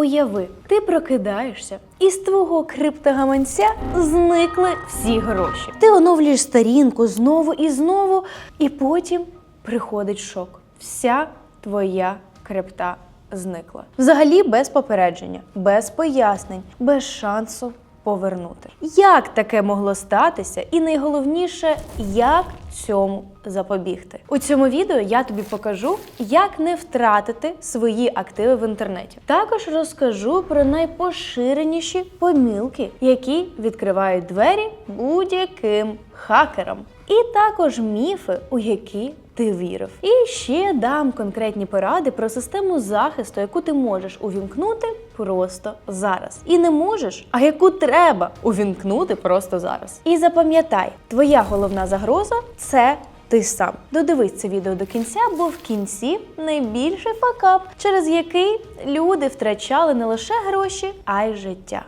Уяви, ти прокидаєшся, і з твого криптогаманця зникли всі гроші. Ти оновлюєш сторінку знову і знову, і потім приходить шок. Вся твоя крипта зникла. Взагалі без попередження, без пояснень, без шансу повернути. Як таке могло статися? І найголовніше, як цьому запобігти? У цьому відео я тобі покажу, як не втратити свої активи в інтернеті. Також розкажу про найпоширеніші помилки, які відкривають двері будь-яким хакерам. І також міфи, у які ти вірив. І ще дам конкретні поради про систему захисту, яку ти можеш увімкнути просто зараз. І не можеш, а яку треба увімкнути просто зараз. І запам'ятай, твоя головна загроза це. Ти сам додивись це відео до кінця, бо в кінці найбільший факап, через який люди втрачали не лише гроші, а й життя.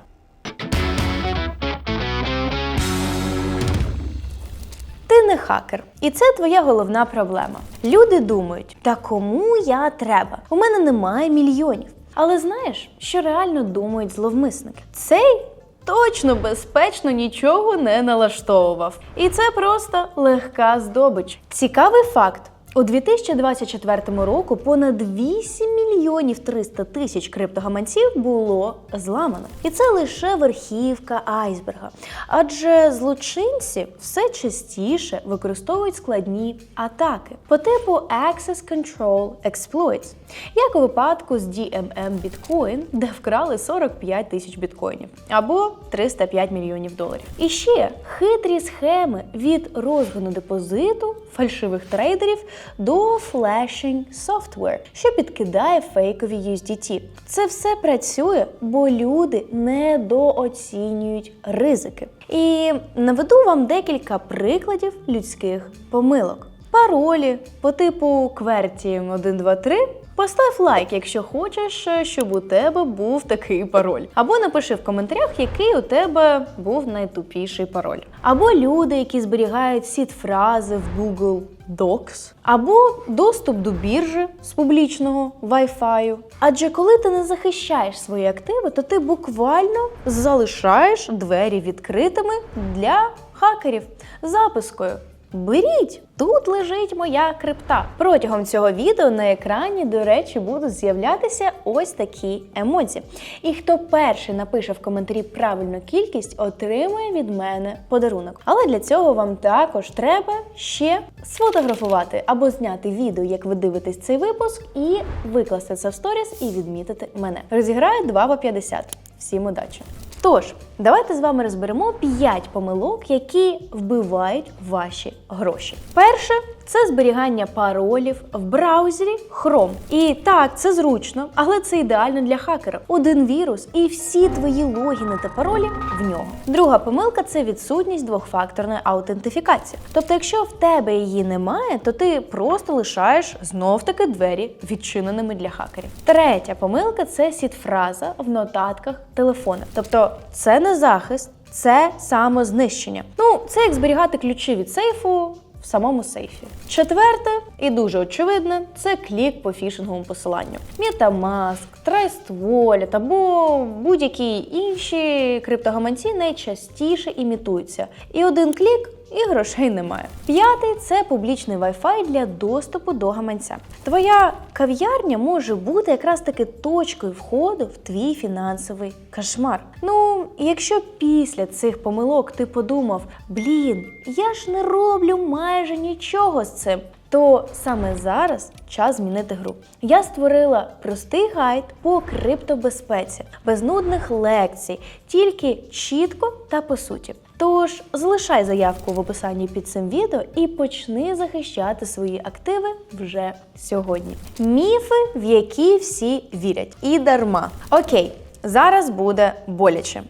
Не хакер, і це твоя головна проблема. Люди думають, та кому я треба? У мене немає мільйонів. Але знаєш, що реально думають зловмисники? Цей точно безпечно нічого не налаштовував. І це просто легка здобич. Цікавий факт. У 2024 року понад 8 мільйонів 300 тисяч криптогаманців було зламано. І це лише верхівка айсберга. Адже злочинці все частіше використовують складні атаки по типу Access Control Exploits, як у випадку з DMM Bitcoin, де вкрали 45 тисяч біткоїнів або 305 мільйонів доларів. І ще хитрі схеми від розгону депозиту фальшивих трейдерів до флешинг софтвер, що підкидає фейкові USDT. Це все працює, бо люди недооцінюють ризики. І наведу вам декілька прикладів людських помилок. Паролі по типу QWERTY 123 Постав лайк, якщо хочеш, щоб у тебе був такий пароль. Або напиши в коментарях, який у тебе був найтупіший пароль. Або люди, які зберігають сіт фрази в Google Docs, або доступ до біржі з публічного Wi-Fi. Адже коли ти не захищаєш свої активи, то ти буквально залишаєш двері відкритими для хакерів запискою. Беріть, тут лежить моя крипта. Протягом цього відео на екрані, до речі, будуть з'являтися ось такі емоції. І хто перший напише в коментарі правильну кількість, отримує від мене подарунок. Але для цього вам також треба ще сфотографувати або зняти відео, як ви дивитесь цей випуск, і викласти це в сторіс і відмітити мене. Розіграю 2 по 50. Всім удачі! Тож, давайте з вами розберемо 5 помилок, які вбивають ваші гроші. Перше це зберігання паролів в браузері Chrome. І так, це зручно, але це ідеально для хакера. Один вірус і всі твої логіни та паролі в нього. Друга помилка це відсутність двохфакторної аутентифікації. Тобто, якщо в тебе її немає, то ти просто лишаєш знов-таки двері відчиненими для хакерів. Третя помилка це сіт-фраза в нотатках телефона. Тобто, це не захист, це самознищення. Ну, це як зберігати ключі від сейфу в самому сейфі. Четверте і дуже очевидне це клік по фішинговому посиланню. MetaMask, Trust або будь-які інші криптогаманці найчастіше імітуються. І один клік. І грошей немає. П'ятий це публічний Wi-Fi для доступу до гаманця. Твоя кав'ярня може бути якраз таки точкою входу в твій фінансовий кошмар. Ну, якщо після цих помилок ти подумав, блін, я ж не роблю майже нічого з цим. То саме зараз час змінити гру. Я створила простий гайд по криптобезпеці, без нудних лекцій, тільки чітко та по суті. Тож залишай заявку в описанні під цим відео і почни захищати свої активи вже сьогодні. Міфи, в які всі вірять, і дарма. Окей, зараз буде боляче.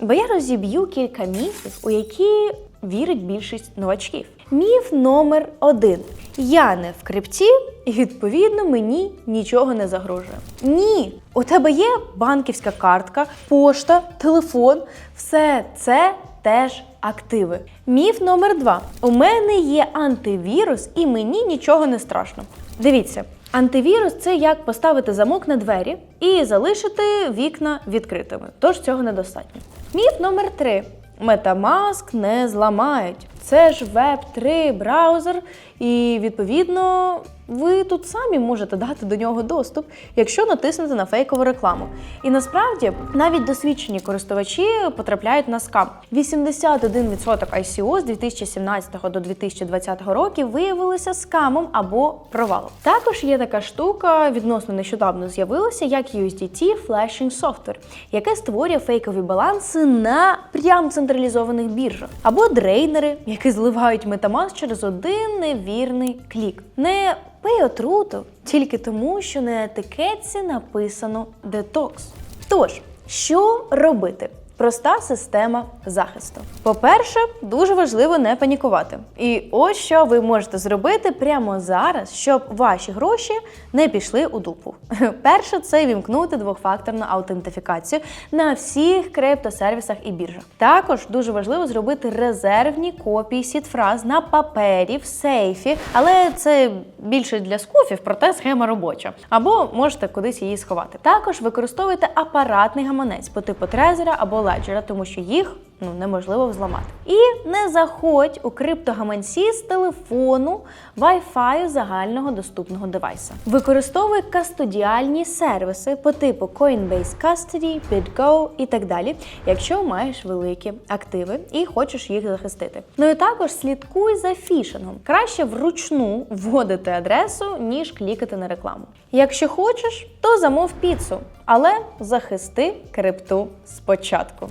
Бо я розіб'ю кілька міфів, у які вірить більшість новачків. Міф номер один: я не в крипті, і відповідно мені нічого не загрожує. Ні, у тебе є банківська картка, пошта, телефон. Все це теж активи. Міф номер два: у мене є антивірус, і мені нічого не страшно. Дивіться. Антивірус це як поставити замок на двері і залишити вікна відкритими. Тож цього недостатньо. Міф номер три. Metamask не зламають. Це ж Web 3 браузер, і відповідно ви тут самі можете дати до нього доступ, якщо натиснете на фейкову рекламу. І насправді навіть досвідчені користувачі потрапляють на скам. 81% ICO з 2017 до 2020 років виявилися скамом або провалом. Також є така штука, відносно нещодавно з'явилася, як USDT Flashing Software, яке створює фейкові баланси на прям централізованих біржах, або дрейнери, які зливають метамас через один невірний клік. Не пий отруту тільки тому, що на етикетці написано детокс. Тож, що робити? Проста система захисту. По-перше, дуже важливо не панікувати. І ось що ви можете зробити прямо зараз, щоб ваші гроші не пішли у дупу. Перше, це вімкнути двохфакторну аутентифікацію на всіх криптосервісах і біржах. Також дуже важливо зробити резервні копії сітфраз на папері в сейфі, але це більше для скуфів, проте схема робоча. Або можете кудись її сховати. Також використовуйте апаратний гаманець по типу трезера або леджера, тому що їх ну неможливо взламати. І не заходь у криптогаманці з телефону, Wi-Fi загального доступного девайса. Використовуй кастодіальні сервіси по типу Coinbase Custody, BitGo і так далі, якщо маєш великі активи і хочеш їх захистити. Ну і також слідкуй за фішингом. Краще вручну вводити адресу, ніж клікати на рекламу. Якщо хочеш, то замов піцу, але захисти крипту спочатку.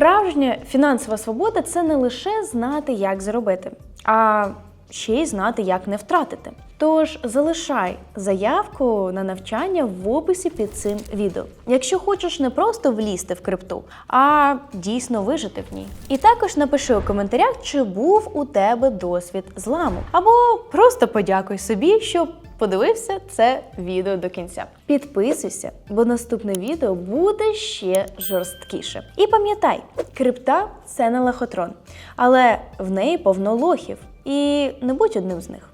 Справжня фінансова свобода це не лише знати, як заробити, а ще й знати, як не втратити. Тож залишай заявку на навчання в описі під цим відео, якщо хочеш не просто влізти в крипту, а дійсно вижити в ній. І також напиши у коментарях, чи був у тебе досвід зламу, або просто подякуй собі, що подивився це відео до кінця. Підписуйся, бо наступне відео буде ще жорсткіше. І пам'ятай, крипта це не лохотрон, але в неї повно лохів. І не будь одним з них.